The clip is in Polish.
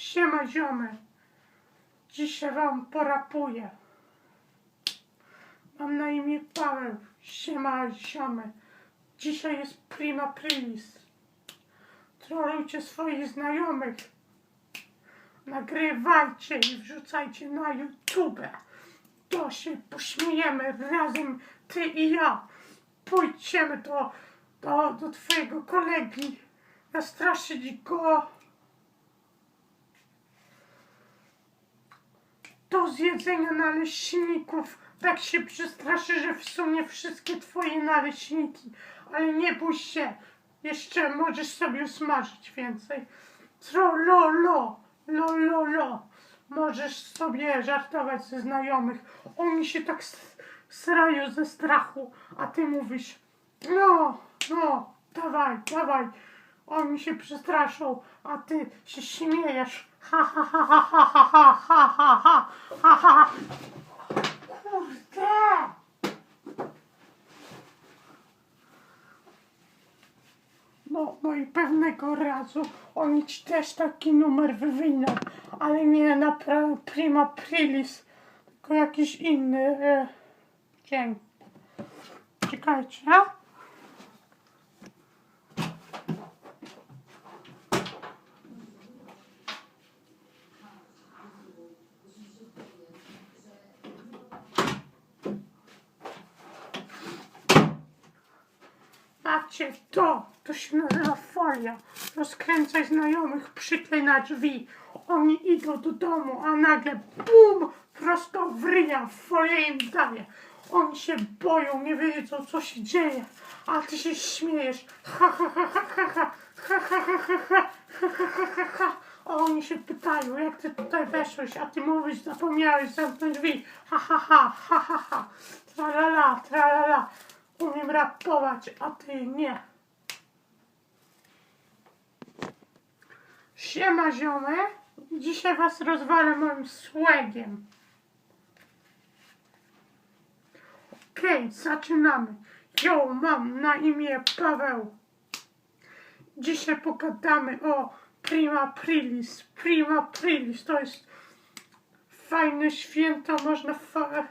Siema ziomy. Dzisiaj wam porapuję. Mam na imię Paweł. Siema ziomy. Dzisiaj jest prima prilis. Trolujcie swoich znajomych. Nagrywajcie i wrzucajcie na YouTube. To się pośmiejemy razem, ty i ja. Pójdźmy do, do, do twojego kolegi. Nastraszyć go. Do zjedzenia naleśników. Tak się przestraszy, że wsunie wszystkie twoje naleśniki. Ale nie bój się. Jeszcze możesz sobie usmażyć więcej. Tro lo lo, lo. Możesz sobie żartować ze znajomych. Oni się tak srają ze strachu, a ty mówisz no, no, dawaj, dawaj. Oni się przestraszą, a ty się śmiejesz. Ha, ha, ha, ha, ha, ha, ha, ha, ha, ha, ha. Kurde! No, no i pewnego razu oni też taki numer wywiną, ale nie na pra- prima prilis, tylko jakiś inny e, dzień. Czekajcie, a? Patrzcie w to! To się nazywa folia. Rozkręcaj znajomych, przyklej na drzwi. Oni idą do domu, a nagle BUM! Prosto w ryja, folię im daje. Oni się boją, nie wiedzą co się dzieje. A ty się śmiejesz. Ha, ha, ha, ha, ha, ha. Ha, ha, ha, ha, ha. Ha, ha, ha, ha. A oni się pytają, jak ty tutaj weszłeś, a ty mówisz, zapomniałeś zamknąć drzwi. Ha, ha, ha, ha, ha, ha. Tra la la, tra la la. Umiem rapować, a ty nie. Siema ziomy. Dzisiaj was rozwalę moim słegiem. Okej, zaczynamy. Jo, mam na imię Paweł. Dzisiaj pogadamy o Prima Prilis. Prima Prilis to jest fajne święto, można fa-